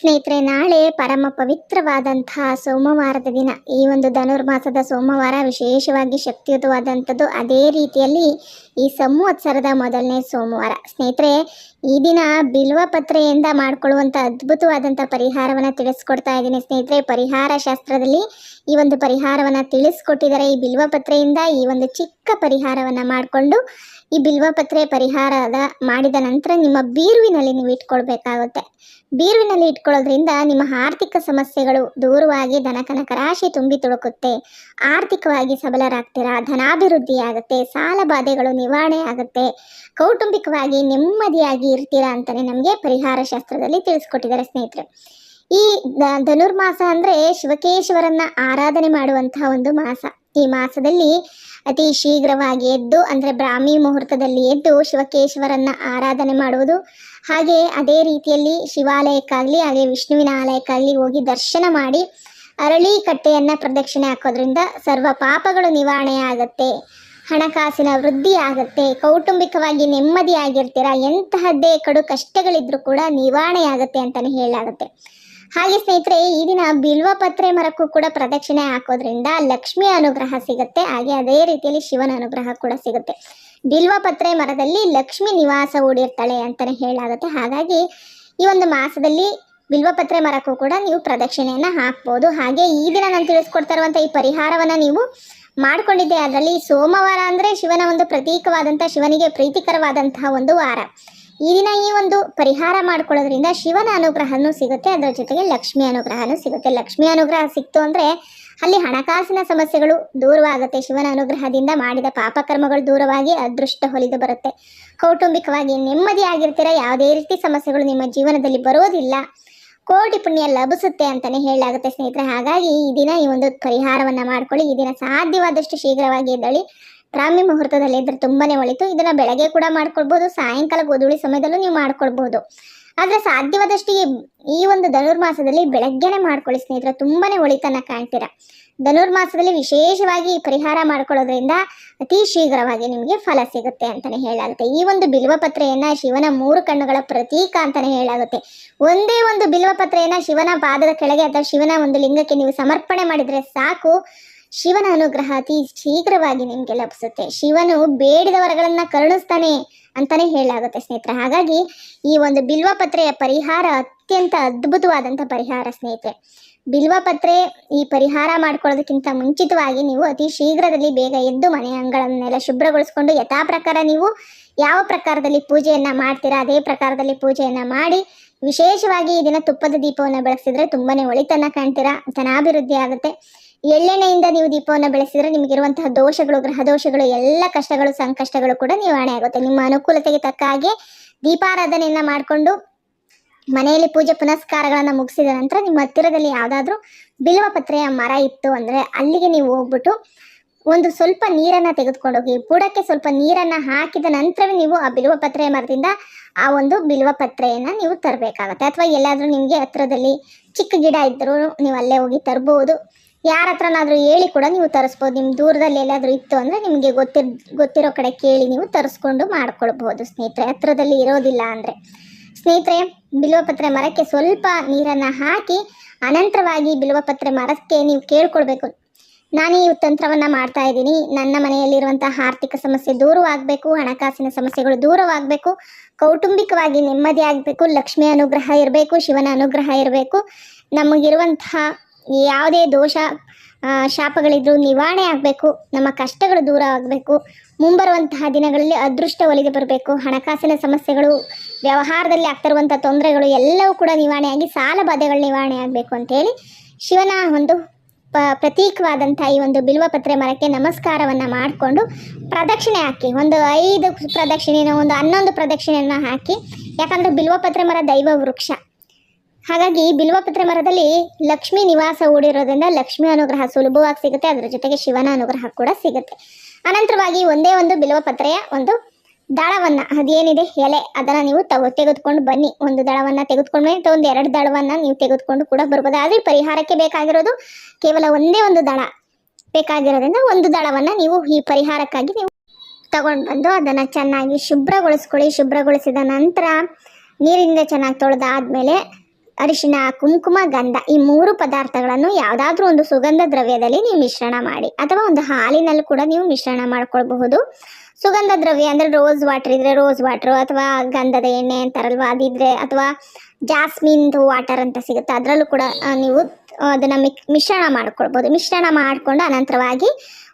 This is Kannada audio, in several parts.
ಸ್ನೇಹಿತರೆ, ನಾಳೆ ಪರಮ ಪವಿತ್ರವಾದಂತಹ ಸೋಮವಾರದ ದಿನ. ಈ ಒಂದು ಧನುರ್ಮಾಸದ ಸೋಮವಾರ ವಿಶೇಷವಾಗಿ ಶಕ್ತಿಯುತವಾದಂಥದ್ದು ಅದೇ ರೀತಿಯಲ್ಲಿ ಈ ಸಂವತ್ಸರದ ಮೊದಲನೇ ಸೋಮವಾರ. ಸ್ನೇಹಿತರೆ, ಈ ದಿನ ಬಿಲ್ವ ಪತ್ರೆಯಿಂದ ಮಾಡಿಕೊಳ್ಳುವಂಥ ಅದ್ಭುತವಾದಂಥ ಪರಿಹಾರವನ್ನು ತಿಳಿಸ್ಕೊಡ್ತಾ ಇದ್ದೀನಿ ಸ್ನೇಹಿತರೆ. ಪರಿಹಾರ ಶಾಸ್ತ್ರದಲ್ಲಿ ಈ ಒಂದು ಪರಿಹಾರವನ್ನು ತಿಳಿಸ್ಕೊಟ್ಟಿದ್ದಾರೆ ಈ ಬಿಲ್ವ ಪತ್ರೆಯಿಂದ ಈ ಒಂದು ಚಿಕ್ಕ ಪರಿಹಾರವನ್ನು ಮಾಡಿಕೊಂಡು ಈ ಬಿಲ್ವಪತ್ರೆ ಪರಿಹಾರದ ಮಾಡಿದ ನಂತರ ನಿಮ್ಮ ಬೀರುವಿನಲ್ಲಿ ನೀವು ಇಟ್ಕೊಳ್ಬೇಕಾಗುತ್ತೆ. ಬೀರುವಿನಲ್ಲಿ ಇಟ್ಕೊಳ್ಳೋದ್ರಿಂದ ನಿಮ್ಮ ಆರ್ಥಿಕ ಸಮಸ್ಯೆಗಳು ದೂರವಾಗಿ ಧನಕನಕ ರಾಶಿ ತುಂಬಿ ತುಳುಕುತ್ತೆ ಆರ್ಥಿಕವಾಗಿ ಸಬಲರಾಗ್ತೀರಾ? ಧನಾಭಿವೃದ್ಧಿ ಆಗುತ್ತೆ ಸಾಲ ಬಾಧೆಗಳು ನಿವಾರಣೆ ಆಗುತ್ತೆ. ಕೌಟುಂಬಿಕವಾಗಿ ನೆಮ್ಮದಿಯಾಗಿ ಇರ್ತೀರಾ ಅಂತಲೇ ನಮಗೆ ಪರಿಹಾರ ಶಾಸ್ತ್ರದಲ್ಲಿ ತಿಳಿಸ್ಕೊಟ್ಟಿದ್ದಾರೆ ಸ್ನೇಹಿತರೆ. ಈ ಧನುರ್ಮಾಸ ಅಂದರೆ ಶಿವಕೇಶ್ವರನ್ನ ಆರಾಧನೆ ಮಾಡುವಂತಹ ಒಂದು ಮಾಸ. ಈ ಮಾಸದಲ್ಲಿ ಅತಿ ಶೀಘ್ರವಾಗಿ ಎದ್ದು, ಅಂದರೆ ಬ್ರಾಹ್ಮಿ ಮುಹೂರ್ತದಲ್ಲಿ ಎದ್ದು ಶಿವಕೇಶ್ವರನ್ನ ಆರಾಧನೆ ಮಾಡುವುದು. ಹಾಗೆ ಅದೇ ರೀತಿಯಲ್ಲಿ ಶಿವಾಲಯಕ್ಕಾಗಲಿ, ಹಾಗೆ ವಿಷ್ಣುವಿನ ಆಲಯಕ್ಕಾಗಲಿ ಹೋಗಿ ದರ್ಶನ ಮಾಡಿ ಅರಳಿ ಕಟ್ಟೆಯನ್ನು ಪ್ರದಕ್ಷಿಣೆ ಹಾಕೋದ್ರಿಂದ ಸರ್ವ ಪಾಪಗಳು ನಿವಾರಣೆ ಆಗುತ್ತೆ, ಹಣಕಾಸಿನ ವೃದ್ಧಿ ಆಗುತ್ತೆ, ಕೌಟುಂಬಿಕವಾಗಿ ನೆಮ್ಮದಿಯಾಗಿರ್ತೀರ ಎಂತಹದ್ದೇ ಕಡು ಕಷ್ಟಗಳಿದ್ರೂ ಕೂಡ ನಿವಾರಣೆ ಆಗುತ್ತೆ ಅಂತಲೇ ಹೇಳಲಾಗುತ್ತೆ. ಹಾಗೆ ಸ್ನೇಹಿತರೆ, ಈ ದಿನ ಬಿಲ್ವಪತ್ರೆ ಮರಕ್ಕೂ ಕೂಡ ಪ್ರದಕ್ಷಿಣೆ ಹಾಕೋದ್ರಿಂದ ಲಕ್ಷ್ಮಿ ಅನುಗ್ರಹ ಸಿಗುತ್ತೆ. ಹಾಗೆ ಅದೇ ರೀತಿಯಲ್ಲಿ ಶಿವನ ಅನುಗ್ರಹ ಕೂಡ ಸಿಗುತ್ತೆ. ಬಿಲ್ವಪತ್ರೆ ಮರದಲ್ಲಿ ಲಕ್ಷ್ಮಿ ನಿವಾಸ ಹೂಡಿರ್ತಾಳೆ ಅಂತಾನೆ ಹೇಳಾಗುತ್ತೆ ಹಾಗಾಗಿ ಈ ಒಂದು ಮಾಸದಲ್ಲಿ ಬಿಲ್ವಪತ್ರೆ ಮರಕ್ಕೂ ಕೂಡ ನೀವು ಪ್ರದಕ್ಷಿಣೆಯನ್ನು ಹಾಕ್ಬೋದು. ಹಾಗೆ ಈ ದಿನ ನಾನು ತಿಳಿಸ್ಕೊಡ್ತಾ ಇರುವಂಥ ಈ ಪರಿಹಾರವನ್ನು ನೀವು ಮಾಡ್ಕೊಂಡಿದ್ದೆ. ಅದರಲ್ಲಿ ಸೋಮವಾರ ಅಂದರೆ ಶಿವನ ಒಂದು ಪ್ರತೀಕವಾದಂಥ ಶಿವನಿಗೆ ಪ್ರೀತಿಕರವಾದಂತಹ ಒಂದು ವಾರ. ಈ ದಿನ ಈ ಒಂದು ಪರಿಹಾರ ಮಾಡ್ಕೊಳ್ಳೋದ್ರಿಂದ ಶಿವನ ಅನುಗ್ರಹನೂ ಸಿಗುತ್ತೆ, ಅದರ ಜೊತೆಗೆ ಲಕ್ಷ್ಮಿ ಅನುಗ್ರಹನೂ ಸಿಗುತ್ತೆ. ಲಕ್ಷ್ಮಿ ಅನುಗ್ರಹ ಸಿಕ್ತು ಅಂದರೆ ಅಲ್ಲಿ ಹಣಕಾಸಿನ ಸಮಸ್ಯೆಗಳು ದೂರವಾಗುತ್ತೆ. ಶಿವನ ಅನುಗ್ರಹದಿಂದ ಮಾಡಿದ ಪಾಪಕರ್ಮಗಳು ದೂರವಾಗಿ ಅದೃಷ್ಟ ಹೊಲಿದು ಬರುತ್ತೆ. ಕೌಟುಂಬಿಕವಾಗಿ ನೆಮ್ಮದಿಯಾಗಿರ್ತೀರ ಯಾವುದೇ ರೀತಿ ಸಮಸ್ಯೆಗಳು ನಿಮ್ಮ ಜೀವನದಲ್ಲಿ ಬರೋದಿಲ್ಲ. ಕೋಟಿ ಪುಣ್ಯ ಲಭಿಸುತ್ತೆ ಅಂತಲೇ ಹೇಳಲಾಗುತ್ತೆ ಸ್ನೇಹಿತರೆ. ಹಾಗಾಗಿ ಈ ದಿನ ಈ ಒಂದು ಪರಿಹಾರವನ್ನು ಮಾಡ್ಕೊಳ್ಳಿ. ಈ ದಿನ ಸಾಧ್ಯವಾದಷ್ಟು ಶೀಘ್ರವಾಗಿ ಎದ್ದಳಿ ಬ್ರಾಹ್ಮಿ ಮುಹೂರ್ತದಲ್ಲಿ ಇದ್ರೆ ತುಂಬಾನೇ ಒಳಿತು. ಇದನ್ನ ಬೆಳಗ್ಗೆ ಕೂಡ ಮಾಡ್ಕೊಳ್ಬೋದು, ಸಾಯಂಕಾಲ ಗೋಧೂಳಿ ಸಮಯದಲ್ಲೂ ನೀವು ಮಾಡ್ಕೊಳ್ಬೋದು. ಆದರೆ ಸಾಧ್ಯವಾದಷ್ಟು ಈ ಒಂದು ಧನುರ್ಮಾಸದಲ್ಲಿ ಬೆಳಗ್ಗೆನೆ ಮಾಡ್ಕೊಳ್ಳಿ ಸ್ನೇಹಿತರೆ, ತುಂಬಾನೇ ಒಳಿತನ್ನ ಕಾಣ್ತೀರಾ. ಧನುರ್ಮಾಸದಲ್ಲಿ ವಿಶೇಷವಾಗಿ ಪರಿಹಾರ ಮಾಡ್ಕೊಳ್ಳೋದ್ರಿಂದ ಅತಿ ಶೀಘ್ರವಾಗಿ ನಿಮಗೆ ಫಲ ಸಿಗುತ್ತೆ ಅಂತಾನೆ ಹೇಳಾಗುತ್ತೆ ಈ ಒಂದು ಬಿಲ್ವಪತ್ರೆಯನ್ನ ಶಿವನ ಮೂರು ಕಣ್ಣುಗಳ ಪ್ರತೀಕ ಅಂತಾನೆ ಹೇಳಾಗುತ್ತೆ ಒಂದೇ ಒಂದು ಬಿಲ್ವಪತ್ರೆಯನ್ನ ಶಿವನ ಪಾದದ ಕೆಳಗೆ ಅಥವಾ ಶಿವನ ಒಂದು ಲಿಂಗಕ್ಕೆ ನೀವು ಸಮರ್ಪಣೆ ಮಾಡಿದ್ರೆ ಸಾಕು. ಶಿವನ ಅನುಗ್ರಹ ಅತಿ ಶೀಘ್ರವಾಗಿ ನಿಮಗೆ ಲಭಿಸುತ್ತೆ. ಶಿವನು ಬೇಡಿದ ವರಗಳನ್ನ ಕರುಣಿಸ್ತಾನೆ ಅಂತಾನೆ ಹೇಳಲಾಗುತ್ತೆ ಸ್ನೇಹಿತರೆ. ಹಾಗಾಗಿ ಈ ಒಂದು ಬಿಲ್ವಪತ್ರೆಯ ಪರಿಹಾರ ಅತ್ಯಂತ ಅದ್ಭುತವಾದಂಥ ಪರಿಹಾರ ಸ್ನೇಹಿತರೆ. ಬಿಲ್ವಪತ್ರೆ ಈ ಪರಿಹಾರ ಮಾಡ್ಕೊಳ್ಳೋದಕ್ಕಿಂತ ಮುಂಚಿತವಾಗಿ ನೀವು ಅತಿ ಶೀಘ್ರದಲ್ಲಿ ಬೇಗ ಎದ್ದು ಮನೆ ಅಂಗಳನ್ನೆಲ್ಲ ಶುಭ್ರಗೊಳಿಸ್ಕೊಂಡು ಯಥಾ ಪ್ರಕಾರ ನೀವು ಯಾವ ಪ್ರಕಾರದಲ್ಲಿ ಪೂಜೆಯನ್ನು ಮಾಡ್ತೀರಾ, ಅದೇ ಪ್ರಕಾರದಲ್ಲಿ ಪೂಜೆಯನ್ನ ಮಾಡಿ ವಿಶೇಷವಾಗಿ ಈ ದಿನ ತುಪ್ಪದ ದೀಪವನ್ನು ಬೆಳೆಸಿದ್ರೆ ತುಂಬಾನೇ ಒಳಿತನ್ನ ಕಾಣ್ತೀರಾ, ಧನಾಭಿವೃದ್ಧಿ ಆಗುತ್ತೆ. ಎಳ್ಳೆಣ್ಣೆಯಿಂದ ನೀವು ದೀಪವನ್ನು ಬೆಳೆಸಿದ್ರೆ ನಿಮಗಿರುವಂತಹ ದೋಷಗಳು ಗ್ರಹ ದೋಷಗಳು ಎಲ್ಲ ಕಷ್ಟಗಳು, ಸಂಕಷ್ಟಗಳು ಕೂಡ ನಿವಾರಣೆ ಆಗುತ್ತೆ. ನಿಮ್ಮ ಅನುಕೂಲತೆಗೆ ತಕ್ಕ ಹಾಗೆ ದೀಪಾರಾಧನೆಯನ್ನ ಮಾಡಿಕೊಂಡು ಮನೆಯಲ್ಲಿ ಪೂಜೆ ಪುನಸ್ಕಾರಗಳನ್ನು ಮುಗಿಸಿದ ನಂತರ ನಿಮ್ಮ ಹತ್ತಿರದಲ್ಲಿ ಯಾವುದಾದ್ರೂ ಬಿಲ್ವ ಪತ್ರೆಯ ಮರ ಇತ್ತು ಅಂದರೆ ಅಲ್ಲಿಗೆ ನೀವು ಹೋಗ್ಬಿಟ್ಟು ಒಂದು ಸ್ವಲ್ಪ ನೀರನ್ನು ತೆಗೆದುಕೊಂಡೋಗಿ, ಬುಡಕ್ಕೆ ಸ್ವಲ್ಪ ನೀರನ್ನು ಹಾಕಿದ ನಂತರವೇ ನೀವು ಆ ಬಿಲ್ವ ಪತ್ರೆಯ ಮರದಿಂದ ಆ ಒಂದು ಬಿಲ್ವ ಪತ್ರೆಯನ್ನು ನೀವು ತರಬೇಕಾಗತ್ತೆ. ಅಥವಾ ಎಲ್ಲಾದರೂ ನಿಮಗೆ ಹತ್ತಿರದಲ್ಲಿ ಚಿಕ್ಕ ಗಿಡ ಇದ್ದರೂ ನೀವು ಅಲ್ಲೇ ಹೋಗಿ ತರ್ಬೋದು. ಯಾರ ಹತ್ರನಾದರೂ ಹೇಳಿ ಕೂಡ ನೀವು ತರಿಸ್ಬೋದು. ನಿಮ್ಮ ದೂರದಲ್ಲಿ ಎಲ್ಲಾದರೂ ಇತ್ತು ಅಂದರೆ ನಿಮಗೆ ಗೊತ್ತಿರ್, ಗೊತ್ತಿರೋ ಕಡೆ ಕೇಳಿ ನೀವು ತರಿಸ್ಕೊಂಡು ಮಾಡ್ಕೊಳ್ಬೋದು ಸ್ನೇಹಿತರೆ. ಹತ್ರದಲ್ಲಿ ಇರೋದಿಲ್ಲ ಅಂದರೆ. ಸ್ನೇಹಿತರೆ, ಬಿಲ್ವಪತ್ರೆ ಮರಕ್ಕೆ ಸ್ವಲ್ಪ ನೀರನ್ನು ಹಾಕಿ ಅನಂತರವಾಗಿ ಬಿಲ್ವಪತ್ರೆ ಮರಕ್ಕೆ ನೀವು ಕೇಳ್ಕೊಳ್ಬೇಕು. ನಾನು ಈ ತಂತ್ರವನ್ನು ಮಾಡ್ತಾ ಇದ್ದೀನಿ. ನನ್ನ ಮನೆಯಲ್ಲಿರುವಂತಹ ಆರ್ಥಿಕ ಸಮಸ್ಯೆ ದೂರವಾಗಬೇಕು, ಹಣಕಾಸಿನ ಸಮಸ್ಯೆಗಳು ದೂರವಾಗಬೇಕು, ಕೌಟುಂಬಿಕವಾಗಿ ನೆಮ್ಮದಿ ಆಗಬೇಕು ಲಕ್ಷ್ಮಿ ಅನುಗ್ರಹ ಇರಬೇಕು, ಶಿವನ ಅನುಗ್ರಹ ಇರಬೇಕು. ನಮಗಿರುವಂತಹ ಯಾವುದೇ ದೋಷ ಶಾಪಗಳಿದ್ರೂ ನಿವಾರಣೆ ಆಗಬೇಕು, ನಮ್ಮ ಕಷ್ಟಗಳು ದೂರ ಆಗಬೇಕು, ಮುಂಬರುವಂತಹ ದಿನಗಳಲ್ಲಿ ಅದೃಷ್ಟ ಒಲಿದು ಬರಬೇಕು, ಹಣಕಾಸಿನ ಸಮಸ್ಯೆಗಳು, ವ್ಯವಹಾರದಲ್ಲಿ ಆಗ್ತಿರುವಂಥ ತೊಂದರೆಗಳು ಎಲ್ಲವೂ ಕೂಡ ನಿವಾರಣೆಯಾಗಿ, ಸಾಲ ಬಾಧೆಗಳು ನಿವಾರಣೆ ಆಗಬೇಕು ಅಂತೇಳಿ ಶಿವನ ಒಂದು ಪ, ಪ್ರತೀಕವಾದಂಥ ಈ ಒಂದು ಬಿಲ್ವಪತ್ರೆ ಮರಕ್ಕೆ ನಮಸ್ಕಾರವನ್ನು ಮಾಡಿಕೊಂಡು ಪ್ರದಕ್ಷಿಣೆ ಹಾಕಿ, ಒಂದು ಐದು ಪ್ರದಕ್ಷಿಣೆನ ಒಂದು ಹನ್ನೊಂದು ಪ್ರದಕ್ಷಿಣೆಯನ್ನು ಹಾಕಿ, ಯಾಕಂದರೆ ಬಿಲ್ವಪತ್ರೆ ಮರ ದೈವ ವೃಕ್ಷ. ಹಾಗಾಗಿ ಬಿಲ್ವಪತ್ರೆ ಮರದಲ್ಲಿ ಲಕ್ಷ್ಮೀ ನಿವಾಸ ಹೂಡಿರೋದ್ರಿಂದ ಲಕ್ಷ್ಮಿ ಅನುಗ್ರಹ ಸುಲಭವಾಗಿ ಸಿಗುತ್ತೆ, ಅದರ ಜೊತೆಗೆ ಶಿವನ ಅನುಗ್ರಹ ಕೂಡ ಸಿಗುತ್ತೆ. ಅನಂತರವಾಗಿ ಒಂದೇ ಒಂದು ಬಿಲ್ವಪತ್ರೆಯ ಒಂದು ದಳವನ್ನು, ಅದೇನಿದೆ ಎಲೆ, ಅದನ್ನು ನೀವು ತಗೊ, ತೆಗೆದುಕೊಂಡು ಬನ್ನಿ. ಒಂದು ದಳವನ್ನು ತೆಗೆದುಕೊಂಡು ಬನ್ನಿ ಒಂದು ಎರಡು ದಳವನ್ನು ನೀವು ತೆಗೆದುಕೊಂಡು ಕೂಡ ಬರ್ಬೋದು. ಆದರೆ ಪರಿಹಾರಕ್ಕೆ ಬೇಕಾಗಿರೋದು ಕೇವಲ ಒಂದೇ ಒಂದು ದಳ ಬೇಕಾಗಿರೋದ್ರಿಂದ ಒಂದು ದಳವನ್ನು ನೀವು ಈ ಪರಿಹಾರಕ್ಕಾಗಿ ನೀವು ತಗೊಂಡು ಬಂದು ಅದನ್ನು ಚೆನ್ನಾಗಿ ಶುಭ್ರಗೊಳಿಸ್ಕೊಳ್ಳಿ. ಶುಭ್ರಗೊಳಿಸಿದ ನಂತರ ನೀರಿಂದ ಚೆನ್ನಾಗಿ ತೊಳೆದಾದ್ಮೇಲೆ ಅರಿಶಿನ, ಕುಂಕುಮ, ಗಂಧ ಈ ಮೂರು ಪದಾರ್ಥಗಳನ್ನು ಯಾವುದಾದ್ರೂ ಒಂದು ಸುಗಂಧ ದ್ರವ್ಯದಲ್ಲಿ ನೀವು ಮಿಶ್ರಣ ಮಾಡಿ ಅಥವಾ ಒಂದು ಹಾಲಿನಲ್ಲಿ ಕೂಡ ನೀವು ಮಿಶ್ರಣ ಮಾಡ್ಕೊಳ್ಬಹುದು. ಸುಗಂಧ ದ್ರವ್ಯ ಅಂದರೆ ರೋಸ್ ವಾಟರ್ ಇದ್ರೆ ರೋಸ್ ವಾಟರ್ ಅಥವಾ ಗಂಧದ ಎಣ್ಣೆ ಅಂತಾರಲ್ವ? ಅದಿದ್ರೆ ಅಥವಾ ಜಾಸ್ಮಿನ್ದು ವಾಟರ್ ಅಂತ ಸಿಗುತ್ತೆ. ಅದರಲ್ಲೂ ಕೂಡ ನೀವು ಅದನ್ನು ಮಿಶ್ರಣ ಮಾಡ್ಕೊಳ್ಬೋದು ಮಿಶ್ರಣ ಮಾಡಿಕೊಂಡು ಅನಂತರವಾಗಿ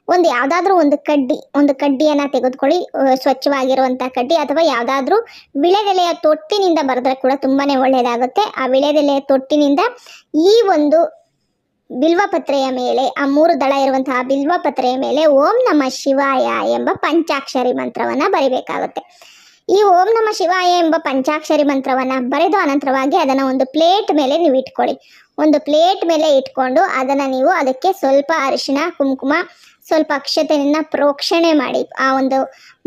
ಒಂದು ಯಾವುದಾದ್ರೂ ಒಂದು ಕಡ್ಡಿ, ಒಂದು ಕಡ್ಡಿಯನ್ನು ತೆಗೆದುಕೊಳ್ಳಿ ಸ್ವಚ್ಛವಾಗಿರುವಂಥ ಕಡ್ಡಿ ಅಥವಾ ಯಾವುದಾದ್ರೂ ವಿಳೆದೆಲೆಯ ತೊಟ್ಟಿನಿಂದ ಬರೆದ್ರೆ ಕೂಡ ತುಂಬಾ ಒಳ್ಳೆಯದಾಗುತ್ತೆ ಆ ವಿಳೆದೆಲೆಯ ತೊಟ್ಟಿನಿಂದ ಈ ಒಂದು ಬಿಲ್ವಪತ್ರೆಯ ಮೇಲೆ, ಆ ಮೂರು ದಳ ಇರುವಂತಹ ಬಿಲ್ವಪತ್ರೆಯ ಮೇಲೆ ಓಂ ನಮ ಶಿವಾಯ ಎಂಬ ಪಂಚಾಕ್ಷರಿ ಮಂತ್ರವನ್ನು ಬರಿಬೇಕಾಗುತ್ತೆ. ಈ ಓಂ ನಮ ಶಿವಾಯ ಎಂಬ ಪಂಚಾಕ್ಷರಿ ಮಂತ್ರವನ್ನು ಬರೆದು ಅನಂತರವಾಗಿ ಅದನ್ನು ಒಂದು ಪ್ಲೇಟ್ ಮೇಲೆ ನೀವು ಇಟ್ಕೊಳ್ಳಿ. ಒಂದು ಪ್ಲೇಟ್ ಮೇಲೆ ಇಟ್ಕೊಂಡು ಅದನ್ನು ನೀವು ಅದಕ್ಕೆ ಸ್ವಲ್ಪ ಅರಿಶಿಣ, ಕುಂಕುಮ ಸ್ವಲ್ಪ ಅಕ್ಷತೆಯನ್ನು ಪ್ರೋಕ್ಷಣೆ ಮಾಡಿ. ಆ ಒಂದು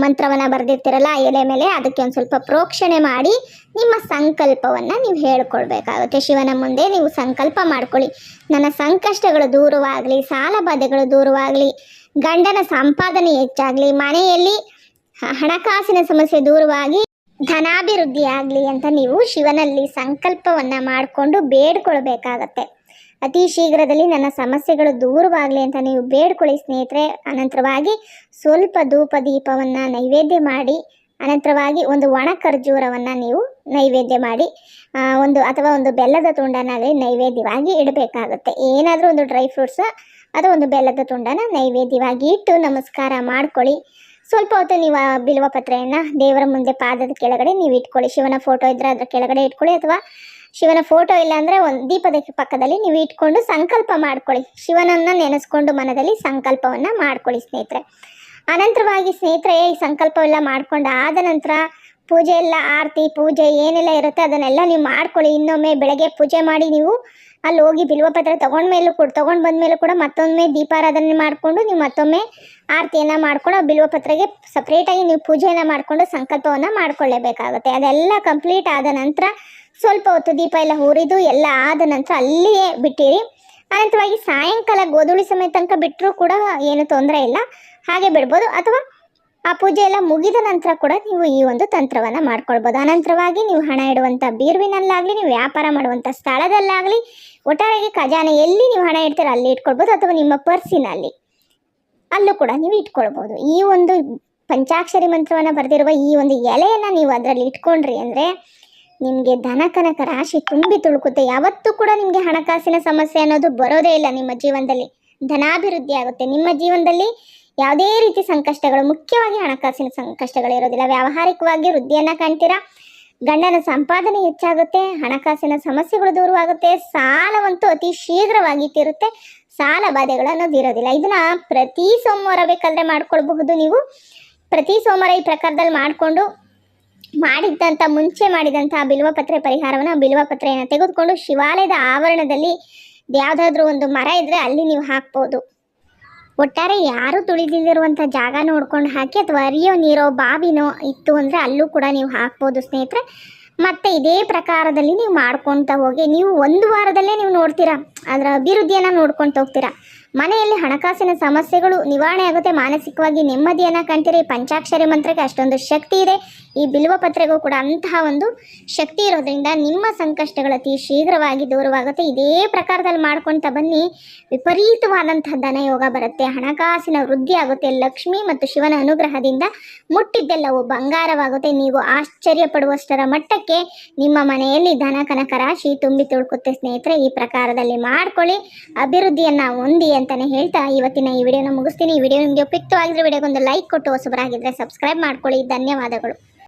ಮಂತ್ರವನ್ನು ಬರೆದಿರ್ತೀರಲ್ಲ, ಆ ಎಲೆ ಮೇಲೆ ಅದಕ್ಕೆ ಒಂದು ಸ್ವಲ್ಪ ಪ್ರೋಕ್ಷಣೆ ಮಾಡಿ ನಿಮ್ಮ ಸಂಕಲ್ಪವನ್ನು ನೀವು ಹೇಳ್ಕೊಳ್ಬೇಕಾಗುತ್ತೆ. ಶಿವನ ಮುಂದೆ ನೀವು ಸಂಕಲ್ಪ ಮಾಡ್ಕೊಳ್ಳಿ. ನನ್ನ ಸಂಕಷ್ಟಗಳು ದೂರವಾಗಲಿ, ಸಾಲ ಬಾಧೆಗಳು ದೂರವಾಗಲಿ, ಗಂಡನ ಸಂಪಾದನೆ ಹೆಚ್ಚಾಗಲಿ, ಮನೆಯಲ್ಲಿ ಹಣಕಾಸಿನ ಸಮಸ್ಯೆ ದೂರವಾಗಿ ಧನಾಭಿವೃದ್ಧಿ ಆಗಲಿ ಅಂತ ನೀವು ಶಿವನಲ್ಲಿ ಸಂಕಲ್ಪವನ್ನು ಮಾಡಿಕೊಂಡು ಬೇಡ್ಕೊಳ್ಬೇಕಾಗತ್ತೆ. ಅತಿ ಶೀಘ್ರದಲ್ಲಿ ನನ್ನ ಸಮಸ್ಯೆಗಳು ದೂರವಾಗಲಿ ಅಂತ ನೀವು ಬೇಡ್ಕೊಳ್ಳಿ ಸ್ನೇಹಿತರೆ. ಅನಂತರವಾಗಿ ಸ್ವಲ್ಪ ಧೂಪ ದೀಪವನ್ನು ನೈವೇದ್ಯ ಮಾಡಿ, ಅನಂತರವಾಗಿ ಒಂದು ಒಣ ಖರ್ಜೂರವನ್ನು ನೀವು ನೈವೇದ್ಯ ಮಾಡಿ ಒಂದು ಅಥವಾ ಒಂದು ಬೆಲ್ಲದ ತುಂಡನಾಗಲಿ ನೈವೇದ್ಯವಾಗಿ ಇಡಬೇಕಾಗುತ್ತೆ. ಏನಾದರೂ ಒಂದು ಡ್ರೈ ಫ್ರೂಟ್ಸ್ ಅಥವಾ ಒಂದು ಬೆಲ್ಲದ ತುಂಡನ ನೈವೇದ್ಯವಾಗಿ ಇಟ್ಟು ನಮಸ್ಕಾರ ಮಾಡ್ಕೊಳ್ಳಿ. ಸ್ವಲ್ಪ ಹೊತ್ತು ನೀವು ಆ ಬಿಲ್ವ ಪತ್ರೆಯನ್ನು ದೇವರ ಮುಂದೆ ಪಾದದ ಕೆಳಗಡೆ ನೀವು ಇಟ್ಕೊಳ್ಳಿ. ಶಿವನ ಫೋಟೋ ಇದ್ದರೆ ಅದರ ಕೆಳಗಡೆ ಇಟ್ಕೊಳ್ಳಿ ಅಥವಾ ಶಿವನ ಫೋಟೋ ಇಲ್ಲ ಅಂದರೆ ಒಂದು ದೀಪದ ಪಕ್ಕದಲ್ಲಿ ನೀವು ಇಟ್ಕೊಂಡು ಸಂಕಲ್ಪ ಮಾಡ್ಕೊಳ್ಳಿ. ಶಿವನನ್ನು ನೆನೆಸ್ಕೊಂಡು ಮನದಲ್ಲಿ ಸಂಕಲ್ಪವನ್ನು ಮಾಡ್ಕೊಳ್ಳಿ ಸ್ನೇಹಿತರೆ. ಅನಂತರವಾಗಿ ಸ್ನೇಹಿತರೆ, ಈ ಸಂಕಲ್ಪವೆಲ್ಲ ಮಾಡ್ಕೊಂಡು ಆದ ನಂತರ ಪೂಜೆ ಎಲ್ಲ, ಆರತಿ, ಪೂಜೆ ಏನೆಲ್ಲ ಇರುತ್ತೆ ಅದನ್ನೆಲ್ಲ ನೀವು ಮಾಡ್ಕೊಳ್ಳಿ. ಇನ್ನೊಮ್ಮೆ ಬೆಳಗ್ಗೆ ಪೂಜೆ ಮಾಡಿ ನೀವು ಅಲ್ಲಿ ಹೋಗಿ ಬಿಲ್ವಪತ್ರ ತೊಗೊಂಡ್ಮೇಲೂ ಕೂಡ, ತೊಗೊಂಡು ಬಂದಮೇಲೂ ಕೂಡ ಮತ್ತೊಮ್ಮೆ ದೀಪಾರಾಧನೆ ಮಾಡಿಕೊಂಡು ನೀವು ಮತ್ತೊಮ್ಮೆ ಆರತಿಯನ್ನು ಮಾಡ್ಕೊಂಡು ಆ ಬಿಲ್ವಪತ್ರೆಗೆ ಸಪ್ರೇಟಾಗಿ ನೀವು ಪೂಜೆಯನ್ನು ಮಾಡಿಕೊಂಡು ಸಂಕಲ್ಪವನ್ನು ಮಾಡ್ಕೊಳ್ಳೇಬೇಕಾಗುತ್ತೆ. ಅದೆಲ್ಲ ಕಂಪ್ಲೀಟ್ ಆದ ನಂತರ ಸ್ವಲ್ಪ ಹೊತ್ತು ದೀಪ ಎಲ್ಲ ಹುರಿದು ಎಲ್ಲ ಆದ ನಂತರ ಅಲ್ಲಿಯೇ ಬಿಟ್ಟಿರಿ. ಅನಂತರವಾಗಿ ಸಾಯಂಕಾಲ ಗೋಧೂಳಿ ಸಮಯ ತನಕ ಬಿಟ್ಟರೂ ಕೂಡ ಏನು ತೊಂದರೆ ಇಲ್ಲ. ಹಾಗೆ ಬಿಡ್ಬೋದು. ಅಥವಾ ಆ ಪೂಜೆ ಎಲ್ಲ ಮುಗಿದ ನಂತರ ಕೂಡ ನೀವು ಈ ಒಂದು ತಂತ್ರವನ್ನು ಮಾಡ್ಕೊಳ್ಬೋದು. ಅನಂತರವಾಗಿ ನೀವು ಹಣ ಇಡುವಂಥ ಬೀರುವಿನಲ್ಲಾಗಲಿ, ನೀವು ವ್ಯಾಪಾರ ಮಾಡುವಂಥ ಸ್ಥಳದಲ್ಲಾಗಲಿ, ಒಟ್ಟಾರೆಯಾಗಿ ಖಜಾನೆ ಎಲ್ಲಿ ನೀವು ಹಣ ಇಡ್ತೀರೋ ಅಲ್ಲಿ ಇಟ್ಕೊಳ್ಬೋದು. ಅಥವಾ ನಿಮ್ಮ ಪರ್ಸಿನಲ್ಲಿ ಅಲ್ಲೂ ಕೂಡ ನೀವು ಇಟ್ಕೊಳ್ಬೋದು. ಈ ಒಂದು ಪಂಚಾಕ್ಷರಿ ಮಂತ್ರವನ್ನು ಬರೆದಿರುವ ಈ ಒಂದು ಎಲೆಯನ್ನು ನೀವು ಅದರಲ್ಲಿ ಇಟ್ಕೊಂಡ್ರಿ ಅಂದರೆ ನಿಮಗೆ ಧನ ಕನಕ ರಾಶಿ ತುಂಬಿ ತುಳುಕುತ್ತೆ. ಯಾವತ್ತೂ ಕೂಡ ನಿಮಗೆ ಹಣಕಾಸಿನ ಸಮಸ್ಯೆ ಅನ್ನೋದು ಬರೋದೇ ಇಲ್ಲ ನಿಮ್ಮ ಜೀವನದಲ್ಲಿ. ಧನಾಭಿವೃದ್ಧಿ ಆಗುತ್ತೆ. ನಿಮ್ಮ ಜೀವನದಲ್ಲಿ ಯಾವುದೇ ರೀತಿ ಸಂಕಷ್ಟಗಳು, ಮುಖ್ಯವಾಗಿ ಹಣಕಾಸಿನ ಸಂಕಷ್ಟಗಳು ಇರೋದಿಲ್ಲ. ವ್ಯಾವಹಾರಿಕವಾಗಿ ವೃದ್ಧಿಯನ್ನು ಕಾಣ್ತೀರಾ? ಗಂಡನ ಸಂಪಾದನೆ ಹೆಚ್ಚಾಗುತ್ತೆ, ಹಣಕಾಸಿನ ಸಮಸ್ಯೆಗಳು ದೂರವಾಗುತ್ತೆ, ಸಾಲವಂತೂ ಅತಿ ಶೀಘ್ರವಾಗಿ ತೀರುತ್ತೆ. ಸಾಲ ಬಾಧೆಗಳು ಅನ್ನೋದು ಇರೋದಿಲ್ಲ ಇದನ್ನ ಪ್ರತಿ ಸೋಮವಾರ ಬೇಕಾದರೆ ಮಾಡ್ಕೊಳ್ಬಹುದು ನೀವು. ಪ್ರತಿ ಸೋಮವಾರ ಈ ಪ್ರಕಾರದಲ್ಲಿ ಮಾಡಿಕೊಂಡು ಮಾಡಿದ್ದಂಥ ಮುಂಚೆ ಮಾಡಿದಂಥ ಬಿಲ್ವಪತ್ರೆ ಪರಿಹಾರವನ್ನು ಬಿಲ್ವಪತ್ರೆಯನ್ನು ತೆಗೆದುಕೊಂಡು ಶಿವಾಲಯದ ಆವರಣದಲ್ಲಿ ಯಾವುದಾದ್ರೂ ಒಂದು ಮರ ಇದ್ದರೆ ಅಲ್ಲಿ ನೀವು ಹಾಕ್ಬೋದು. ಒಟ್ಟಾರೆ ಯಾರು ತುಳಿದಿಲ್ಲಿರುವಂಥ ಜಾಗ ನೋಡ್ಕೊಂಡು ಹಾಕಿ ಅಥವಾ ಅರಿಯೋ ನೀರೋ ಬಾವಿನೋ ಇತ್ತು ಅಂದರೆ ಅಲ್ಲೂ ಕೂಡ ನೀವು ಹಾಕ್ಬೋದು ಸ್ನೇಹಿತರೆ. ಮತ್ತು ಇದೇ ಪ್ರಕಾರದಲ್ಲಿ ನೀವು ಮಾಡ್ಕೊಳ್ತಾ ಹೋಗಿ, ನೀವು ಒಂದು ವಾರದಲ್ಲೇ ನೀವು ನೋಡ್ತೀರಾ? ಅದರ ಅಭಿವೃದ್ಧಿಯನ್ನು ನೋಡ್ಕೊಳ್ತಾ ಹೋಗ್ತೀರಾ? ಮನೆಯಲ್ಲಿ ಹಣಕಾಸಿನ ಸಮಸ್ಯೆಗಳು ನಿವಾರಣೆ ಆಗುತ್ತೆ. ಮಾನಸಿಕವಾಗಿ ನೆಮ್ಮದಿಯನ್ನು ಕಾಣ್ತೀರಿ. ಪಂಚಾಕ್ಷರಿ ಮಂತ್ರಕ್ಕೆ ಅಷ್ಟೊಂದು ಶಕ್ತಿ ಇದೆ. ಈ ಬಿಲ್ವ ಪತ್ರೆಗೂ ಕೂಡ ಅಂತಹ ಒಂದು ಶಕ್ತಿ ಇರೋದ್ರಿಂದ ನಿಮ್ಮ ಸಂಕಷ್ಟಗಳು ಅತಿ ಶೀಘ್ರವಾಗಿ ದೂರವಾಗುತ್ತೆ. ಇದೇ ಪ್ರಕಾರದಲ್ಲಿ ಮಾಡ್ಕೊಳ್ತಾ ಬನ್ನಿ. ವಿಪರೀತವಾದಂತಹ ಧನಯೋಗ ಬರುತ್ತೆ. ಹಣಕಾಸಿನ ವೃದ್ಧಿ ಆಗುತ್ತೆ. ಲಕ್ಷ್ಮಿ ಮತ್ತು ಶಿವನ ಅನುಗ್ರಹದಿಂದ ಮುಟ್ಟಿದ್ದೆಲ್ಲವೂ ಬಂಗಾರವಾಗುತ್ತೆ. ನೀವು ಆಶ್ಚರ್ಯ ಪಡುವಷ್ಟರ ಮಟ್ಟಕ್ಕೆ ನಿಮ್ಮ ಮನೆಯಲ್ಲಿ ಧನ ಕನಕ ರಾಶಿ ತುಂಬಿ ತುಳುಕುತ್ತೆ ಸ್ನೇಹಿತರೆ. ಈ ಪ್ರಕಾರದಲ್ಲಿ ಮಾಡ್ಕೊಳ್ಳಿ. ಅಭಿವೃದ್ಧಿಯನ್ನ ಹೊಂದಿ ಅಂತಾನೆ ಹೇಳ್ತಾ ಇವತ್ತಿನ ಈ ವಿಡಿಯೋನ ಮುಗಿಸ್ತೀನಿ. ಈ ವಿಡಿಯೋ ನಿಮಗೆ ಉಪಯುಕ್ತವಾಗಿದ್ರೆ ವಿಡಿಯೋಗೊಂದು ಲೈಕ್ ಕೊಟ್ಟು ಹೊಸಬರಾಗಿದ್ದರೆ ಸಬ್ಸ್ಕ್ರೈಬ್ ಮಾಡ್ಕೊಳ್ಳಿ. ಧನ್ಯವಾದಗಳು.